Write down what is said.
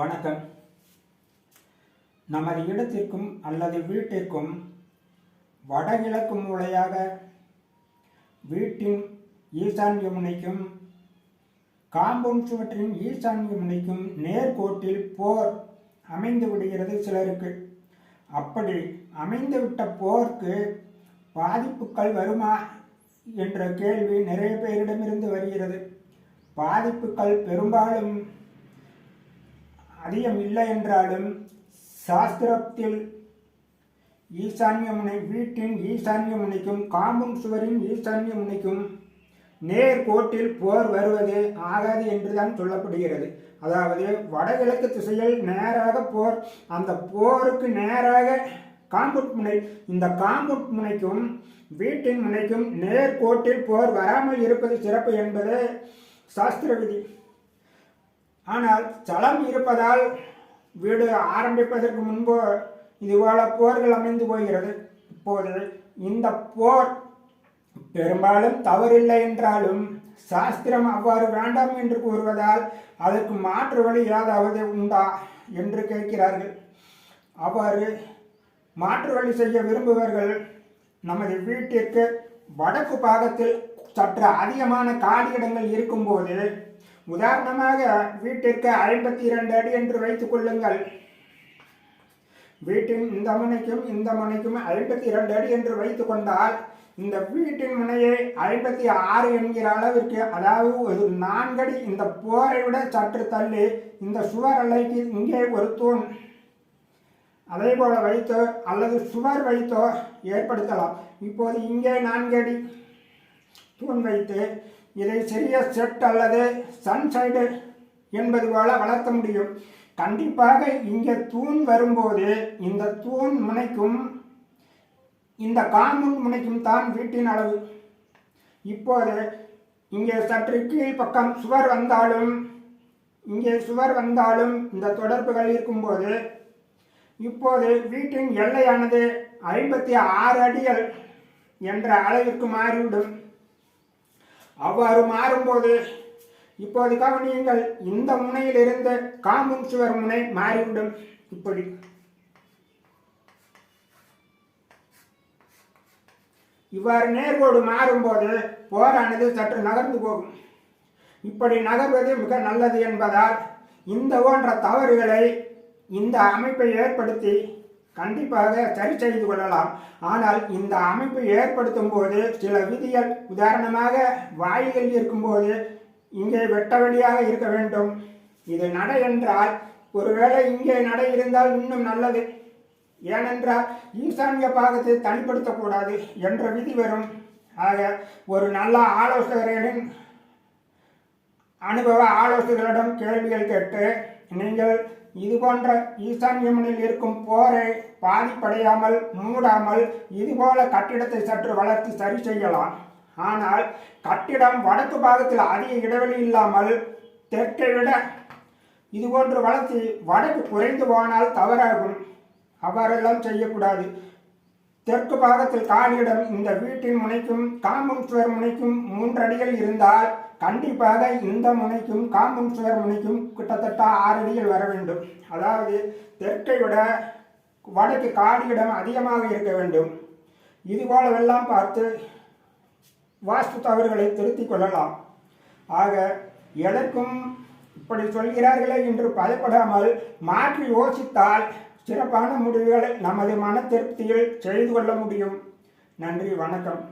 வணக்கம். நமது இடத்திற்கும் அல்லது வீட்டிற்கும் வடகிழக்கு மூலையாக வீட்டின் ஈசான்ய முனைக்கும் காம்பவுண்ட் சுவற்றின் ஈசான்ய முனைக்கும் நேர்கோட்டில் போர் அமைந்து விடுகிறது சிலருக்கு. அப்படி அமைந்துவிட்ட போருக்கு பாதிப்புகள் வருமா என்ற கேள்வி நிறைய பேரிடமிருந்து வருகிறது. பாதிப்புகள் பெரும்பாலும் அதிகம் இல்லை என்றாலும் சாஸ்திரத்தில் ஈசான்ய முனை வீட்டின் ஈசான்ய முனைக்கும் காம்பும் சுவரின் ஈசான்ய முனைக்கும் நேர் கோட்டில் போர் வருவது ஆகாது என்றுதான் சொல்லப்படுகிறது. அதாவது வடகிழக்கு திசையில் நேராக போர் அந்த போருக்கு நேராக காம்புட் முனை இந்த காம்புட் முனைக்கும் வீட்டின் முனைக்கும் நேர் கோட்டில் போர் வராமல் இருப்பது சிறப்பு என்பது சாஸ்திர விதி. ஆனால் சலம் இருப்பதால் வீடு ஆரம்பிப்பதற்கு முன்பு இதுபோல போர்கள் அமைந்து போகிறது. இப்போது இந்த போர் பெரும்பாலும் தவறில்லை என்றாலும் சாஸ்திரம் அவ்வாறு வேண்டாம் என்று கூறுவதால் அதற்கு மாற்று வழி ஏதாவது உண்டா என்று கேட்கிறார்கள். அவ்வாறு மாற்று வழி செய்ய விரும்புவர்கள் நமது வீட்டிற்கு வடக்கு பாகத்தில் சற்று அதிகமான காலியிடங்கள் இருக்கும்போது உதாரணமாக வீட்டிற்கு ஐம்பத்தி இரண்டு அடி என்று வைத்துக் கொள்ளுங்கள். வீட்டின் இந்த முனைக்கும் இந்த முனைக்கும் ஐம்பத்தி இரண்டு அடி என்று வைத்துக் கொண்டால் இந்த வீட்டின் முனையை ஐம்பத்தி ஆறு என்கிற அளவிற்கு அதாவது ஒரு நான்கடி இந்த போரை விட சற்று தள்ளி இந்த சுவர் அலைக்கு இங்கே ஒரு தூண். அதே போல வைத்தோ அல்லது சுவர் வைத்தோ ஏற்படுத்தலாம். இப்போது இங்கே நான்கடி தூண் வைத்து இதை சிறிய செட் அல்லது சன்சைடு என்பது போல வளர்த்த முடியும். கண்டிப்பாக இங்கே தூண் வரும்போது இந்த தூண் முனைக்கும் இந்த காம்பவுண்ட் முனைக்கும் தான் வீட்டின் அளவு. இப்போது இங்கே சற்று கீழ் பக்கம் சுவர் வந்தாலும் இங்கே சுவர் வந்தாலும் இந்த தொடர்புகள் இருக்கும்போது இப்போது வீட்டின் எல்லையானது ஐம்பத்தி ஆறு அடிகள் என்ற அளவிற்கு மாறிவிடும். அவ்வாறு மாறும்போது இப்போது கவனியுங்கள் இந்த முனையிலிருந்து காம்பும் சுவர் முனை மாறிவிடும். இப்படி. இவ்வாறு நேர்கோடு மாறும்போது போரானது சற்று நகர்ந்து போகும். இப்படி நகர்வது மிக நல்லது என்பதால் இந்த போன்ற தவறுகளை இந்த அமைப்பை ஏற்படுத்தி கண்டிப்பாக சரி செய்து கொள்ளலாம். ஆனால் இந்த அமைப்பை ஏற்படுத்தும் போது சில விதிகள் உதாரணமாக வாயுகள் இருக்கும்போது இங்கே வெட்ட வழியாக இருக்க வேண்டும். இது நடை என்றால் ஒருவேளை இங்கே நடை இருந்தால் இன்னும் நல்லது. ஏனென்றால் ஈசான்ய பாகத்தை தனிப்படுத்தக்கூடாது என்ற விதி வரும். ஆக ஒரு நல்ல ஆலோசகரின் அனுபவ ஆலோசகர்களிடம் கேள்விகள் கேட்டு நீங்கள் இது போன்ற ஈசான்யமனில் இருக்கும் போரை பாதிப்படையாமல் மூடாமல் இதுபோல கட்டிடத்தை சற்று வளர்த்து சரி செய்யலாம். ஆனால் கட்டிடம் வடக்கு பாகத்தில் அதிக இடைவெளி இல்லாமல் தெற்கை விட இதுபோன்று வளர்ச்சி வடக்கு குறைந்து போனால் தவறாகும். அவரெல்லாம் செய்யக்கூடாது. தெற்கு பாகத்தில் காலியிடம் இந்த வீட்டின் முனைக்கும் காம்பம் சுவர் முனைக்கும் மூன்று அடிகள் இருந்தால் கண்டிப்பாக இந்த முனைக்கும் காம்பவுண்ட் சுவர் முனைக்கும் கிட்டத்தட்ட ஆறு அடிகள் வர வேண்டும். அதாவது தெற்கை விட வடக்கு காடியிடம் அதிகமாக இருக்க வேண்டும். இது போலவெல்லாம் பார்த்து வாஸ்து தவறுகளை திருத்திக் கொள்ளலாம். ஆக எதற்கும் இப்படி சொல்கிறார்களே என்று பயப்படாமல் மாற்றி யோசித்தால் சிறப்பான முடிவுகளை நமது மன திருப்தியில் செய்து கொள்ள முடியும். நன்றி வணக்கம்.